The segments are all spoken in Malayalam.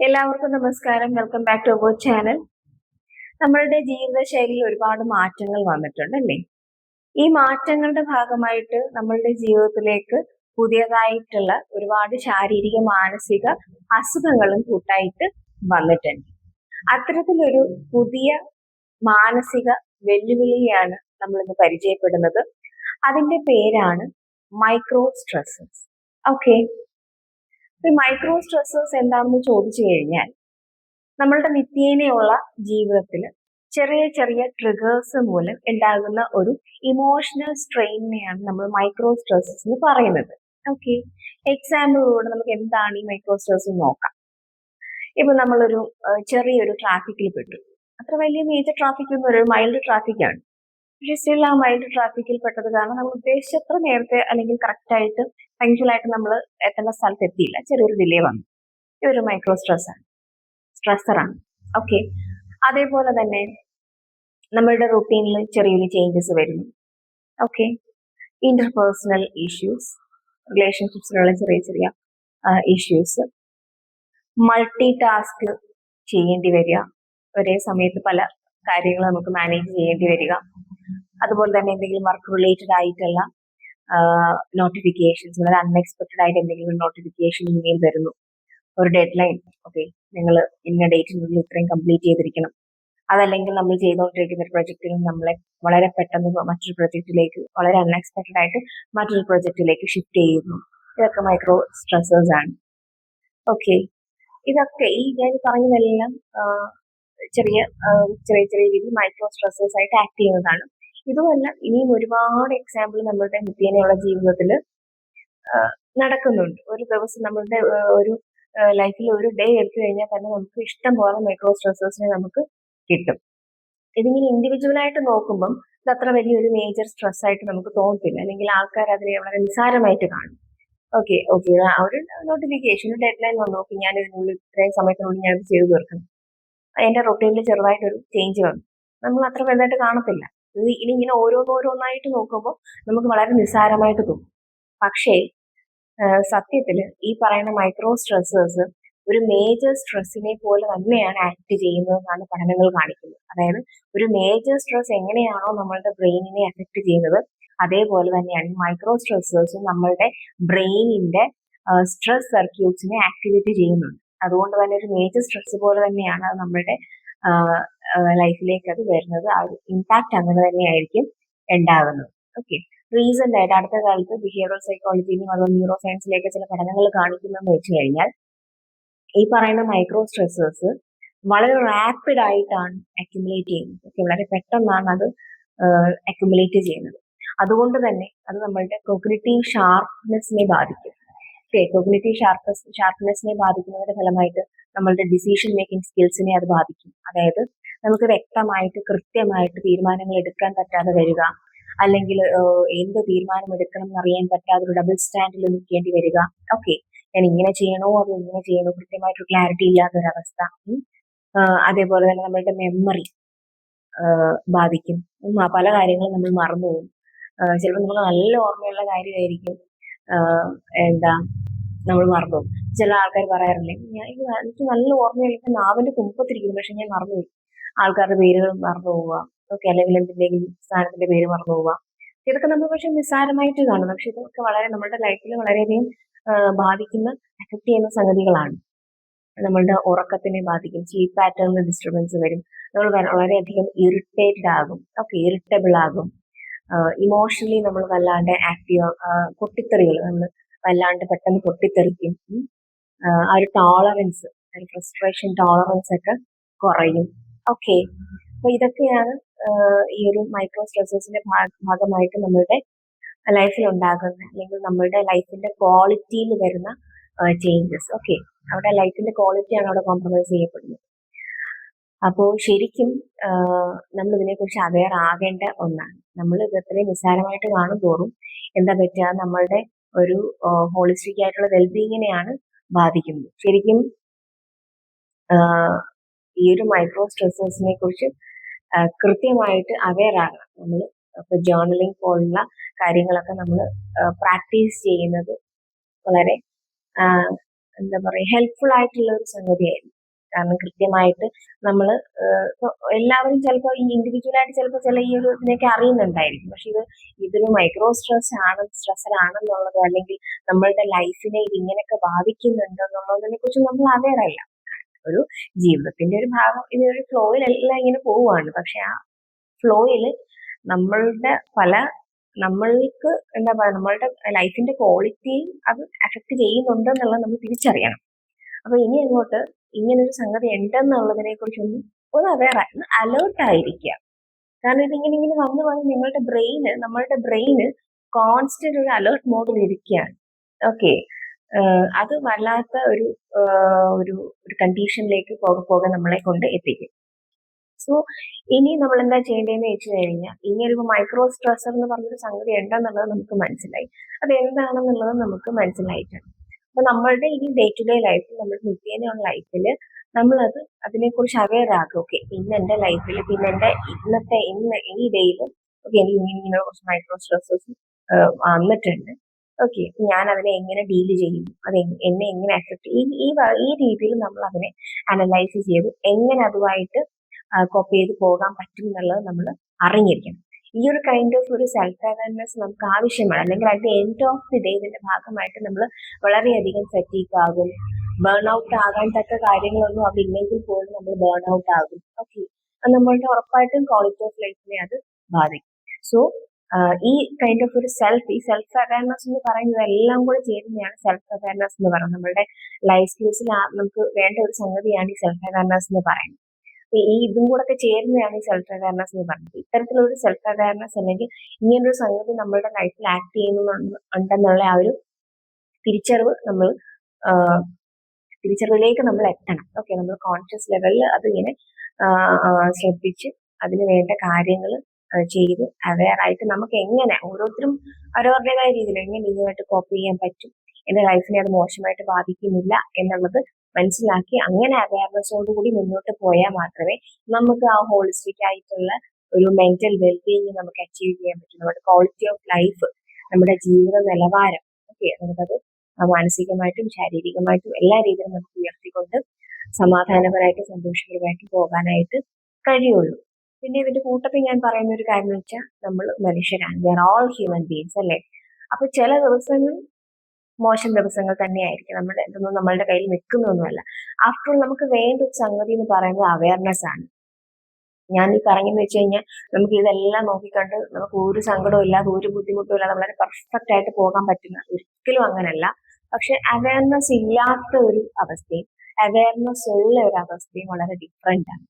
എല്ലാവർക്കും നമസ്കാരം. Welcome back to our channel നമ്മളുടെ ജീവിതശൈലിയിൽ ഒരുപാട് മാറ്റങ്ങൾ വന്നിട്ടുണ്ട് അല്ലേ? ഈ മാറ്റങ്ങളുടെ ഭാഗമായിട്ട് നമ്മളുടെ ജീവിതത്തിലേക്ക് പുതിയതായിട്ടുള്ള ഒരുപാട് ശാരീരിക മാനസിക അസുഖങ്ങളും കൂട്ടായിട്ട് വന്നിട്ടുണ്ട്. അത്തരത്തിലൊരു പുതിയ മാനസിക വെല്ലുവിളിയാണ് നമ്മൾ ഇന്ന് പരിചയപ്പെടുന്നത്. അതിന്റെ പേരാണ് മൈക്രോ സ്ട്രെസ്സസ് ഓക്കെ ഈ മൈക്രോ സ്ട്രെസ്സേഴ്സ് എന്താണെന്ന് ചോദിച്ചു കഴിഞ്ഞാൽ നമ്മളുടെ നിത്യേനയുള്ള ജീവിതത്തിൽ ചെറിയ ചെറിയ ട്രിഗേഴ്സ് മൂലം ഉണ്ടാകുന്ന ഒരു ഇമോഷണൽ സ്ട്രെയിനെയാണ് നമ്മൾ മൈക്രോ സ്ട്രെസ്സസ് എന്ന് പറയുന്നത്. ഓക്കെ എക്സാമ്പിളിലൂടെ നമുക്ക് എന്താണ് ഈ മൈക്രോ സ്ട്രെസ് നോക്കാം. ഇപ്പൊ നമ്മളൊരു ചെറിയൊരു ട്രാഫിക്കിൽ പെട്ടു. അത്ര വലിയ മേജർ ട്രാഫിക് ഒന്നും ഒരു മൈൽഡ് ട്രാഫിക് ആണ്. സ്റ്റിൽ ആ മൈൽഡ് ട്രാഫിക്കിൽ പെട്ടത് കാരണം നമ്മൾ ഉദ്ദേശിച്ചത്ര നേരത്തെ അല്ലെങ്കിൽ കറക്റ്റ് ആയിട്ട് പങ്ക്ച്വൽ ആയിട്ട് നമ്മൾ എത്തേണ്ട സ്ഥലത്ത് എത്തിയില്ല. ചെറിയൊരു ഡിലേ വന്നു. ഇതൊരു മൈക്രോ സ്ട്രെസ് ആണ്. സ്ട്രെസ്സറാണ് ഓക്കെ അതേപോലെ തന്നെ നമ്മളുടെ റുട്ടീനിൽ ചെറിയൊരു ചേഞ്ചസ് വരുന്നു. ഓക്കെ ഇന്റർപേഴ്സണൽ ഇഷ്യൂസ് റിലേഷൻഷിപ്സിലുള്ള ചെറിയ ചെറിയ ഇഷ്യൂസ് മൾട്ടി ടാസ്ക് ചെയ്യേണ്ടി വരിക. ഒരേ സമയത്ത് പല കാര്യങ്ങൾ നമുക്ക് മാനേജ് ചെയ്യേണ്ടി വരിക. അതുപോലെ തന്നെ എന്തെങ്കിലും വർക്ക് റിലേറ്റഡ് ആയിട്ടുള്ള നോട്ടിഫിക്കേഷൻസ് അതായത് അൺഎക്സ്പെക്ടഡ് ആയിട്ട് എന്തെങ്കിലും നോട്ടിഫിക്കേഷൻ ഇമെയിൽ വരുന്നു. ഒരു ഡെഡ് ലൈൻ ഓക്കെ നിങ്ങൾ ഇന്ന ഡേറ്റിനുള്ളിൽ ഇത്രയും കംപ്ലീറ്റ് ചെയ്തിരിക്കണം. അതല്ലെങ്കിൽ നമ്മൾ ചെയ്തുകൊണ്ടിരിക്കുന്ന ഒരു പ്രൊജക്റ്റിൽ നമ്മളെ വളരെ പെട്ടെന്ന് മറ്റൊരു പ്രൊജക്റ്റിലേക്ക് വളരെ അൺഎക്സ്പെക്ടഡ് ആയിട്ട് മറ്റൊരു പ്രൊജക്റ്റിലേക്ക് ഷിഫ്റ്റ് ചെയ്യുന്നു. ഇതൊക്കെ മൈക്രോ സ്ട്രെസ്സേഴ്സ് ആണ്. ഓക്കെ ഇതൊക്കെ ഈ ഞാൻ പറഞ്ഞതെല്ലാം ചെറിയ ചെറിയ ചെറിയ രീതിയിൽ മൈക്രോ സ്ട്രെസ്സേഴ്സ് ആയിട്ട് ആക്ട് ചെയ്യുന്നതാണ്. ഇതുമല്ല ഇനിയും ഒരുപാട് എക്സാമ്പിൾ നമ്മളുടെ നിത്യേനയുള്ള ജീവിതത്തിൽ നടക്കുന്നുണ്ട്. ഒരു ദിവസം നമ്മളുടെ ഒരു ലൈഫിൽ ഒരു ഡേ എടുത്തു കഴിഞ്ഞാൽ തന്നെ നമുക്ക് ഇഷ്ടം പോലെ മൈക്രോ സ്ട്രെസ്സേഴ്സിനെ നമുക്ക് കിട്ടും. ഇതിങ്ങനെ ഇൻഡിവിജ്വൽ ആയിട്ട് നോക്കുമ്പം ഇത് അത്ര വലിയൊരു മേജർ സ്ട്രെസ് ആയിട്ട് നമുക്ക് തോന്നത്തില്ല. അല്ലെങ്കിൽ ആൾക്കാർ അതിനെ വളരെ നിസ്സാരമായിട്ട് കാണും. ഓക്കെ ഓക്കെ ആ ഒരു നോട്ടിഫിക്കേഷൻ ഡെഡ് ലൈൻ വന്നു. നോക്കി ഞാൻ ഇത്രയും സമയത്തിനുള്ളിൽ ഞാൻ ചെയ്തു തീർക്കണം എന്റെ റൊട്ടീനിൽ ചെറുതായിട്ടൊരു ചേഞ്ച് വന്നു. നമ്മൾ അത്ര വലുതായിട്ട് കാണത്തില്ല. ഇനി ഇങ്ങനെ ഓരോന്നോരോന്നായിട്ട് നോക്കുമ്പോൾ നമുക്ക് വളരെ നിസ്സാരമായിട്ട് തോന്നും. പക്ഷേ സത്യത്തിൽ ഈ പറയുന്ന മൈക്രോ സ്ട്രെസ്സേഴ്സ് ഒരു മേജർ സ്ട്രെസ്സിനെ പോലെ തന്നെയാണ് ആക്ട് ചെയ്യുന്നതെന്നാണ് പഠനങ്ങൾ കാണിക്കുന്നത്. അതായത് ഒരു മേജർ സ്ട്രെസ് എങ്ങനെയാണോ നമ്മളുടെ ബ്രെയിനിനെ അഫക്റ്റ് ചെയ്യുന്നത് അതേപോലെ തന്നെയാണ് മൈക്രോ സ്ട്രെസ്സേഴ്സും നമ്മളുടെ ബ്രെയിനിന്റെ സ്ട്രെസ് സർക്യൂട്ട്സിനെ ആക്ടിവേറ്റ് ചെയ്യുന്നുണ്ട്. അതുകൊണ്ട് തന്നെ ഒരു മേജർ സ്ട്രെസ് പോലെ തന്നെയാണ് അത് നമ്മളുടെ ലൈഫിലേക്ക് അത് വരുന്നത് ആ ഒരു ഇമ്പാക്ട് അങ്ങനെ തന്നെയായിരിക്കും ഉണ്ടാകുന്നത് ഓക്കെ റീസെന്റ് ആയിട്ട് അടുത്ത കാലത്ത് ബിഹേവിയർ സൈക്കോളജിയിലും അതുപോലെ ന്യൂറോ സയൻസിലേക്ക് ചില പഠനങ്ങൾ കാണിക്കുന്നതെന്ന് വെച്ച് കഴിഞ്ഞാൽ ഈ പറയുന്ന മൈക്രോ സ്ട്രെസ്സേഴ്സ് വളരെ റാപ്പിഡ് ആയിട്ടാണ് അക്യുമുലേറ്റ് ചെയ്യുന്നത്. ഓക്കെ വളരെ പെട്ടെന്നാണ് അത് അക്യുമുലേറ്റ് ചെയ്യുന്നത്. അതുകൊണ്ട് തന്നെ അത് നമ്മളുടെ കോഗ്നിറ്റീവ് ഷാർപ്നെസ്സിനെ ബാധിക്കും. കോഗ്നിറ്റീവ് ഷാർപ്നെസ് ഷാർപ്നെസ്സിനെ ബാധിക്കുന്നതിന്റെ ഫലമായിട്ട് നമ്മളുടെ ഡിസിഷൻ മേക്കിംഗ് സ്കിൽസിനെ അത് ബാധിക്കും. അതായത് നമുക്ക് വ്യക്തമായിട്ട് കൃത്യമായിട്ട് തീരുമാനങ്ങൾ എടുക്കാൻ പറ്റാതെ വരിക അല്ലെങ്കിൽ എന്ത് തീരുമാനം എടുക്കണം എന്നറിയാൻ പറ്റാതെ ഒരു ഡബിൾ സ്റ്റാൻഡിൽ നിൽക്കേണ്ടി വരിക. ഓക്കെ ഞാൻ ഇങ്ങനെ ചെയ്യണോ? അത് ഇങ്ങനെ ചെയ്യണോ? കൃത്യമായിട്ട് ക്ലാരിറ്റി ഇല്ലാത്ത ഇല്ലാത്തൊരവസ്ഥ അതേപോലെ തന്നെ നമ്മളുടെ മെമ്മറി ബാധിക്കും. പല കാര്യങ്ങളും നമ്മൾ മറന്നുപോകും. ചിലപ്പോൾ നമുക്ക് നല്ല ഓർമ്മയുള്ള കാര്യമായിരിക്കും. എന്താ? നമ്മൾ മറന്നു ചില ആൾക്കാർ പറയാറില്ലേ ഞാൻ എനിക്ക് നല്ല ഓർമ്മയുള്ള നാവിന്റെ കുമ്പത്തിരിക്കുന്നു പക്ഷെ ഞാൻ മറന്നുപോയി. ആൾക്കാരുടെ പേരുകൾ മറന്നു പോവുക ഓക്കെ അല്ലെങ്കിൽ എന്തിന്റെങ്കിലും സ്ഥാനത്തിന്റെ പേര് മറന്നു പോവുക. ഇതൊക്കെ നമ്മൾ പക്ഷെ നിസ്സാരമായിട്ട് കാണും. പക്ഷെ ഇതൊക്കെ വളരെ നമ്മുടെ ലൈഫിൽ വളരെയധികം ബാധിക്കുന്ന എഫക്ട് ചെയ്യുന്ന സംഗതികളാണ്. നമ്മളുടെ ഉറക്കത്തിനെ ബാധിക്കും സ്ലീപ്പ് പാറ്റേണിന് ഡിസ്റ്റർബൻസ് വരും. നമ്മൾ വളരെയധികം ഇറിറ്റേറ്റഡ് ആകും ഓക്കെ ഇറിറ്റബിൾ ആകും. ഇമോഷണലി നമ്മൾ വല്ലാണ്ട് ആക്റ്റീവ് പൊട്ടിത്തെറികൾ നമ്മൾ വല്ലാണ്ട് പെട്ടെന്ന് പൊട്ടിത്തെറിക്കും. ആ ഒരു ടോളറൻസ് ഒരു ഫ്രസ്ട്രേഷൻ ടോളറൻസ് ഒക്കെ കുറയും. ഓക്കെ അപ്പൊ ഇതൊക്കെയാണ് ഈ ഒരു മൈക്രോ സ്ട്രെസ്സസിന്റെ ഭാഗമായിട്ട് നമ്മളുടെ ലൈഫിൽ ഉണ്ടാകുന്ന അല്ലെങ്കിൽ നമ്മളുടെ ലൈഫിന്റെ ക്വാളിറ്റിയിൽ വരുന്ന ചേഞ്ചസ് ഓക്കെ അവിടെ ലൈഫിന്റെ ക്വാളിറ്റിയാണ് അവിടെ കോംപ്രമൈസ് ചെയ്യപ്പെടുന്നത്. അപ്പോൾ ശരിക്കും നമ്മൾ ഇതിനെക്കുറിച്ച് അവെയർ ആകേണ്ട ഒന്നാണ്. നമ്മൾ ഇത് എത്രയും നിസ്സാരമായിട്ട് കാണും തോറും എന്താ പറ്റുക? നമ്മളുടെ ഒരു ഹോളിസ്റ്റിക് ആയിട്ടുള്ള വെൽബീങ്ങിനെയാണ് ബാധിക്കുന്നത്. ശരിക്കും ഈ ഒരു മൈക്രോ സ്ട്രെസ്സേഴ്സിനെ കുറിച്ച് കൃത്യമായിട്ട് അവെയർ ആകണം. നമ്മൾ ഇപ്പൊ ജേർണലിംഗ് പോലുള്ള കാര്യങ്ങളൊക്കെ നമ്മൾ പ്രാക്ടീസ് ചെയ്യുന്നത് വളരെ എന്താ പറയുക ഹെൽപ്ഫുൾ ആയിട്ടുള്ള ഒരു സംഗതിയായിരുന്നു. കാരണം കൃത്യമായിട്ട് നമ്മൾ എല്ലാവരും ചിലപ്പോൾ ഈ ഇൻഡിവിജ്വൽ ആയിട്ട് ചിലപ്പോൾ ചില ഈ ഒരു ഇതിനൊക്കെ അറിയുന്നുണ്ടായിരിക്കും. പക്ഷെ ഇത് ഇതൊരു മൈക്രോ സ്ട്രെസ് ആണ് സ്ട്രെസർ ആണെന്നുള്ളത് അല്ലെങ്കിൽ നമ്മളുടെ ലൈഫിനെ ഇത് ഇങ്ങനെയൊക്കെ ബാധിക്കുന്നുണ്ടോ എന്നുള്ളതിനെ കുറിച്ച് നമ്മൾ അവെയർ അല്ല. ഒരു ജീവിതത്തിന്റെ ഒരു ഭാഗം ഇതൊരു ഫ്ലോയിലെല്ലാം ഇങ്ങനെ പോവുകയാണ്. പക്ഷെ ആ ഫ്ലോയിൽ നമ്മളുടെ പല നമ്മൾക്ക് എന്താ പറയുക നമ്മളുടെ ലൈഫിന്റെ ക്വാളിറ്റിയും അത് അഫക്റ്റ് ചെയ്യുന്നുണ്ട് എന്നുള്ളത് നമ്മൾ തിരിച്ചറിയണം. അപ്പൊ ഇനി അങ്ങോട്ട് ഇങ്ങനൊരു സംഗതി ഉണ്ടെന്നുള്ളതിനെ കുറിച്ചൊന്നും ഒന്ന് അവയർ അലേർട്ട് ആയിരിക്കുക. കാരണം ഇതിങ്ങനെ ഇങ്ങനെ വന്നു വന്ന് നിങ്ങളുടെ ബ്രെയിന് നമ്മളുടെ ബ്രെയിന് കോൺസ്റ്റന്റ് ഒരു അലേർട്ട് മോഡിൽ ഇരിക്കുകയാണ്. ഓക്കെ അത് വല്ലാത്ത ഒരു ഒരു ഒരു കണ്ടീഷനിലേക്ക് പോകെ പോകെ നമ്മളെ കൊണ്ട് എത്തിക്കും. സോ ഇനി നമ്മൾ എന്താ ചെയ്യേണ്ടതെന്ന് വെച്ച് കഴിഞ്ഞാൽ ഇനി ഒരു മൈക്രോ സ്ട്രെസർ എന്ന് പറഞ്ഞൊരു സംഗതി ഉണ്ടെന്നുള്ളത് നമുക്ക് മനസ്സിലായി. അത് എന്താണെന്നുള്ളത് നമുക്ക് മനസ്സിലായിട്ടുണ്ട്. അപ്പൊ നമ്മളുടെ ഈ ഡേ ടു ഡേ ലൈഫിൽ നമ്മുടെ നിത്യേനയുള്ള ലൈഫിൽ നമ്മളത് അതിനെക്കുറിച്ച് അവെയർ ആകും. ഓക്കെ ഇന്ന് എന്റെ ലൈഫിൽ പിന്നെ എന്റെ ഇന്നത്തെ ഇന്ന് ഈ ഡേയിൽ ഓക്കെ എനിക്ക് ഇങ്ങനെ ഇങ്ങനെ കുറച്ച് മൈക്രോ സ്ട്രെസ്സസ് വന്നിട്ടുണ്ട്. ഓക്കെ ഞാൻ അതിനെ എങ്ങനെ ഡീൽ ചെയ്യും? അത് എന്നെ എങ്ങനെ അഫക്ട് ഈ ഈ ഈ രീതിയിൽ നമ്മൾ അതിനെ അനലൈസ് ചെയ്ത് എങ്ങനെ അതുമായിട്ട് കോപ്പ് ചെയ്ത് പോകാൻ പറ്റും എന്നുള്ളത് നമ്മൾ അറിഞ്ഞിരിക്കണം. ഈ ഒരു കൈൻഡ് ഓഫ് ഒരു സെൽഫ് അവയർനെസ് നമുക്ക് ആവശ്യമാണ്. അല്ലെങ്കിൽ at end of the day ഇതിന്റെ ഭാഗമായിട്ട് നമ്മൾ വളരെയധികം ഫെറ്റീക്ക് ആകും. ബേൺ ഔട്ട് ആകാൻ തക്ക കാര്യങ്ങളൊന്നും അതില്ലെങ്കിൽ പോലും നമ്മൾ ബേൺ ഔട്ട് ആകും ഓക്കെ നമ്മളുടെ ഉറപ്പായിട്ടും ക്വാളിറ്റി ഓഫ് ലൈഫിനെ അത് ബാധിക്കും. സോ ഈ കൈൻഡ് ഓഫ് ഒരു സെൽഫ് ഈ സെൽഫ് അവയർനെസ് എന്ന് പറയുന്നത് എല്ലാം കൂടെ ചേരുന്നതാണ് സെൽഫ് അവയർനെസ് എന്ന് പറയുന്നത്. നമ്മുടെ ലൈഫ് സ്കിൽസിൽ നമുക്ക് വേണ്ട ഒരു സംഗതിയാണ് ഈ സെൽഫ് അവയർനെസ് എന്ന് പറയുന്നത്. ഈ ഇതും കൂടെ ചേരുന്നതാണ് ഈ സെൽഫ് അവയർനെസ് എന്ന് പറയുന്നത് ഇത്തരത്തിലുള്ള ഒരു സെൽഫ് അവയർനെസ് അല്ലെങ്കിൽ ഇങ്ങനൊരു സംഗതി നമ്മളുടെ ലൈഫിൽ ആക്ട് ചെയ്യുന്നുണ്ടെന്നുള്ള ആ ഒരു തിരിച്ചറിവ് നമ്മൾ തിരിച്ചറിവിലേക്ക് നമ്മൾ എത്തണം. ഓക്കെ നമ്മൾ കോൺഷ്യസ് ലെവലിൽ അതിങ്ങനെ ശ്രദ്ധിച്ച് അതിന് വേണ്ട കാര്യങ്ങൾ ചെയ്ത് അവെയർ ആയിട്ട് നമുക്ക് എങ്ങനെ ഓരോരുത്തരും അവരവരുടേതായ രീതിയിൽ എങ്ങനെ ഇതുമായിട്ട് കോപ്പ് ചെയ്യാൻ പറ്റും എന്റെ ലൈഫിനെ അത് മോശമായിട്ട് ബാധിക്കുന്നില്ല എന്നുള്ളത് മനസ്സിലാക്കി അങ്ങനെ അവയർനെസ്സോട് കൂടി മുന്നോട്ട് പോയാൽ മാത്രമേ നമുക്ക് ആ ഹോളിസ്റ്റിക് ആയിട്ടുള്ള ഒരു മെന്റൽ വെൽബീയിങ് നമുക്ക് അച്ചീവ് ചെയ്യാൻ പറ്റും. നമ്മുടെ ക്വാളിറ്റി ഓഫ് ലൈഫ് നമ്മുടെ ജീവിത നിലവാരം ഓക്കെ നമുക്കത് മാനസികമായിട്ടും ശാരീരികമായിട്ടും എല്ലാ രീതിയിലും നമുക്ക് ഉയർത്തിക്കൊണ്ട് സമാധാനപരമായിട്ടും സന്തോഷപരമായിട്ടും പോകാനായിട്ട് കഴിയുള്ളൂ. പിന്നെ ഇതിന്റെ കൂട്ടത്തിൽ ഞാൻ പറയുന്ന ഒരു കാര്യം എന്ന് വെച്ചാൽ നമ്മൾ മനുഷ്യരാണ്. We are all human beings അല്ലേ? അപ്പൊ ചില ദിവസങ്ങൾ മോശം ദിവസങ്ങൾ തന്നെയായിരിക്കും നമ്മൾ ഇതൊന്നും നമ്മളുടെ കയ്യിൽ നിൽക്കുന്നൊന്നുമല്ല. ആഫ്റ്റർ ഓൾ നമുക്ക് വേണ്ട ഒരു സംഗതി എന്ന് പറയുന്നത് അവയർനെസ് ആണ്. ഞാൻ ഈ പറഞ്ഞെന്ന് വെച്ച് കഴിഞ്ഞാൽ നമുക്ക് ഇതെല്ലാം നോക്കിക്കണ്ട് നമുക്ക് ഒരു സങ്കടവും ഇല്ലാതെ ഒരു ബുദ്ധിമുട്ടും ഇല്ലാതെ വളരെ പെർഫെക്റ്റ് ആയിട്ട് പോകാൻ പറ്റുന്ന ഒരിക്കലും അങ്ങനല്ല. പക്ഷെ അവയർനെസ് ഇല്ലാത്ത ഒരു അവസ്ഥയും അവയർനെസ് ഉള്ള ഒരു അവസ്ഥയും വളരെ ഡിഫറെന്റ് ആണ്.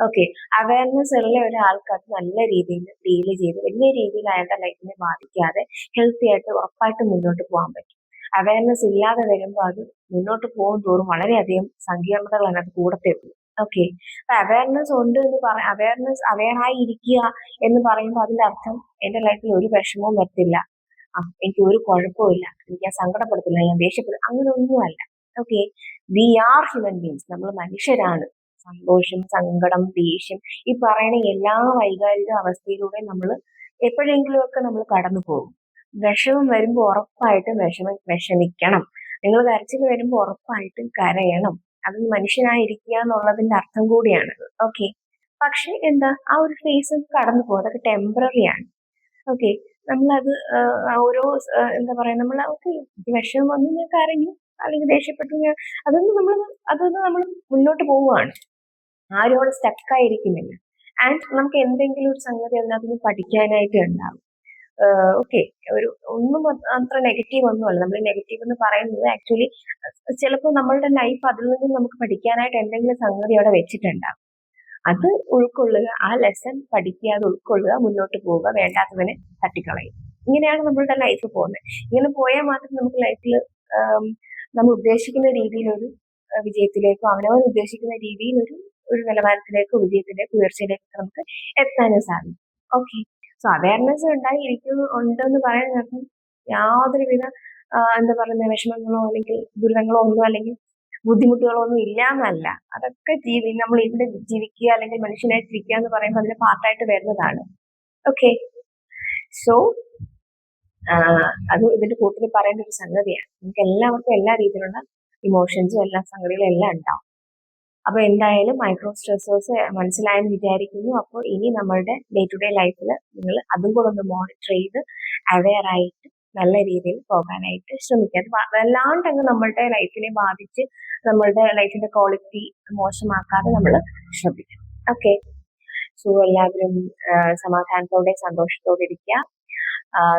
ഓക്കെ അവയർനെസ് ഉള്ള ഒരാൾക്ക് അത് നല്ല രീതിയിൽ ഡീൽ ചെയ്ത് വലിയ രീതിയിൽ അയാളുടെ ലൈഫിനെ ബാധിക്കാതെ ഹെൽത്തി ആയിട്ട് ഉറപ്പായിട്ട് മുന്നോട്ട് പോകാൻ പറ്റും. അവയർനെസ് ഇല്ലാതെ വരുമ്പോൾ അത് മുന്നോട്ട് പോകും തോറും വളരെയധികം സങ്കീർണതകൾ അതിനകത്ത് കൂടത്തെ ഉള്ളൂ ഓക്കെ അപ്പൊ അവയർനെസ് ഉണ്ട് എന്ന് പറ അവയർനെസ് അവയറായി ഇരിക്കുക എന്ന് പറയുമ്പോൾ അതിന്റെ അർത്ഥം എന്റെ ലൈഫിൽ ഒരു വിഷമവും വരത്തില്ല. എനിക്ക് ഒരു കുഴപ്പമില്ല എനിക്ക് ഞാൻ സങ്കടപ്പെടുത്തില്ല ഞാൻ ദേഷ്യപ്പെടും. അങ്ങനെ ഒന്നുമല്ല. Okay we are human beings നമ്മൾ മനുഷ്യരാണ്. സന്തോഷം സങ്കടം ദേഷ്യം ഈ പറയുന്ന എല്ലാ വൈകാരിക അവസ്ഥയിലൂടെ നമ്മൾ എപ്പോഴെങ്കിലുമൊക്കെ നമ്മൾ കടന്നു പോകും വിഷമം വരുമ്പോൾ ഉറപ്പായിട്ടും വിഷമ വിഷമിക്കണം. നിങ്ങൾ കരച്ചിൽ വരുമ്പോൾ ഉറപ്പായിട്ടും കരയണം. അത് മനുഷ്യനായിരിക്കുക എന്നുള്ളതിന്റെ അർത്ഥം കൂടിയാണത്. ഓക്കെ പക്ഷെ എന്താ? ആ ഒരു ഫേസ് കടന്നു പോകും അതൊക്കെ ടെമ്പററി ആണ്. ഓക്കെ നമ്മളത് ഓരോ എന്താ പറയാ നമ്മൾ ഓക്കെ വിഷമം വന്നു ഞാൻ കരഞ്ഞു അല്ലെങ്കിൽ ദേഷ്യപ്പെട്ടു ഞാൻ അതൊന്നും നമ്മൾ അതൊന്നും നമ്മൾ മുന്നോട്ട് പോവുകയാണ്. ആരും അവിടെ സ്റ്റക്കായിരിക്കുന്നില്ല ആൻഡ് നമുക്ക് എന്തെങ്കിലും ഒരു സംഗതി അതിനകത്ത് പഠിക്കാനായിട്ട് ഉണ്ടാവും. ഓക്കെ. ഒരു ഒന്നും അത്ര നെഗറ്റീവ് ഒന്നുമല്ല. നമ്മൾ നെഗറ്റീവ് എന്ന് പറയുന്നത് ആക്ച്വലി ചിലപ്പോൾ നമ്മളുടെ ലൈഫ് അതിൽ നിന്നും നമുക്ക് പഠിക്കാനായിട്ട് എന്തെങ്കിലും സംഗതി അവിടെ വെച്ചിട്ടുണ്ടാകും അത് ഉൾക്കൊള്ളുക ആ ലെസൺ പഠിക്കുക അത് ഉൾക്കൊള്ളുക മുന്നോട്ട് പോവുക വേണ്ടാത്തതിനെ തട്ടിക്കളയും. ഇങ്ങനെയാണ് നമ്മളുടെ ലൈഫ് പോകുന്നത്. ഇങ്ങനെ പോയാൽ മാത്രം നമുക്ക് ലൈഫിൽ നമ്മൾ ഉദ്ദേശിക്കുന്ന രീതിയിലൊരു വിജയത്തിലേക്കോ അവനവൻ ഉദ്ദേശിക്കുന്ന രീതിയിൽ ഒരു ഒരു നിലവാരത്തിലേക്കോ വിജയത്തിലേക്കോ ഉയർച്ചയിലേക്കോ നമുക്ക് എത്താനും സാധിക്കും. ഓക്കെ. സോ അവയർനെസ് ഉണ്ടായിരിക്കും ഉണ്ടെന്ന് പറയുന്നതിനർത്ഥം യാതൊരുവിധ എന്താ പറയുന്ന വിഷമങ്ങളോ അല്ലെങ്കിൽ ദുരിതങ്ങളോ ഒന്നും അല്ലെങ്കിൽ ബുദ്ധിമുട്ടുകളോ ഒന്നും ഇല്ല എന്നല്ല അതൊക്കെ ജീവി നമ്മൾ ഇവിടെ ജീവിക്കുക അല്ലെങ്കിൽ മനുഷ്യനായിട്ട് ഇരിക്കുക എന്ന് പറയുമ്പോൾ അതിന്റെ പാർട്ടായിട്ട് വരുന്നതാണ്. ഓക്കെ സോ അത് ഇതിന്റെ കൂട്ടത്തിൽ പറയേണ്ട ഒരു സംഗതിയാണ്. നമുക്ക് എല്ലാവർക്കും എല്ലാ രീതിയിലുള്ള ഇമോഷൻസും എല്ലാ സംഗതികളും എല്ലാം ഉണ്ടാവും. അപ്പോൾ എന്തായാലും മൈക്രോ സ്ട്രെസ്സേഴ്സ് മനസ്സിലായെന്ന് വിചാരിക്കുന്നു. അപ്പോൾ ഇനി നമ്മളുടെ ഡേ ടു ഡേ ലൈഫിൽ നിങ്ങൾ അതും കൂടെ ഒന്ന് മോണിറ്റർ ചെയ്ത് അവെയർ ആയിട്ട് നല്ല രീതിയിൽ പോകാനായിട്ട് ശ്രമിക്കുക. അത് വല്ലാണ്ട് അങ്ങ് നമ്മളുടെ ലൈഫിനെ ബാധിച്ച് നമ്മളുടെ ലൈഫിന്റെ ക്വാളിറ്റി മോശമാക്കാതെ നമ്മൾ ശ്രദ്ധിക്കണം ഓക്കെ സോ എല്ലാവരും സമാധാനത്തോടെ സന്തോഷത്തോടെ ഇരിക്കുക.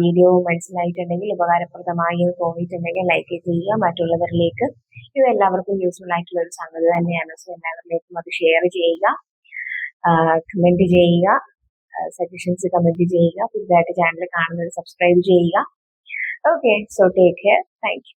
വീഡിയോ മനസ്സിലായിട്ടുണ്ടെങ്കിൽ ഉപകാരപ്രദമായി എന്ന് തോന്നിയിട്ടുണ്ടെങ്കിൽ ലൈക്ക് ചെയ്യുക. മറ്റുള്ളവരിലേക്ക് ഇത് എല്ലാവർക്കും യൂസ്ഫുൾ ആയിട്ടുള്ള ഒരു സംഗതി തന്നെയാണ്. സോ എല്ലാവരിലേക്കും അത് ഷെയർ ചെയ്യുക. കമന്റ് ചെയ്യുക. സജഷൻസ് കമന്റ് ചെയ്യുക. പുതുതായിട്ട് ചാനൽ കാണുന്നത് സബ്സ്ക്രൈബ് ചെയ്യുക. Okay so take care thank you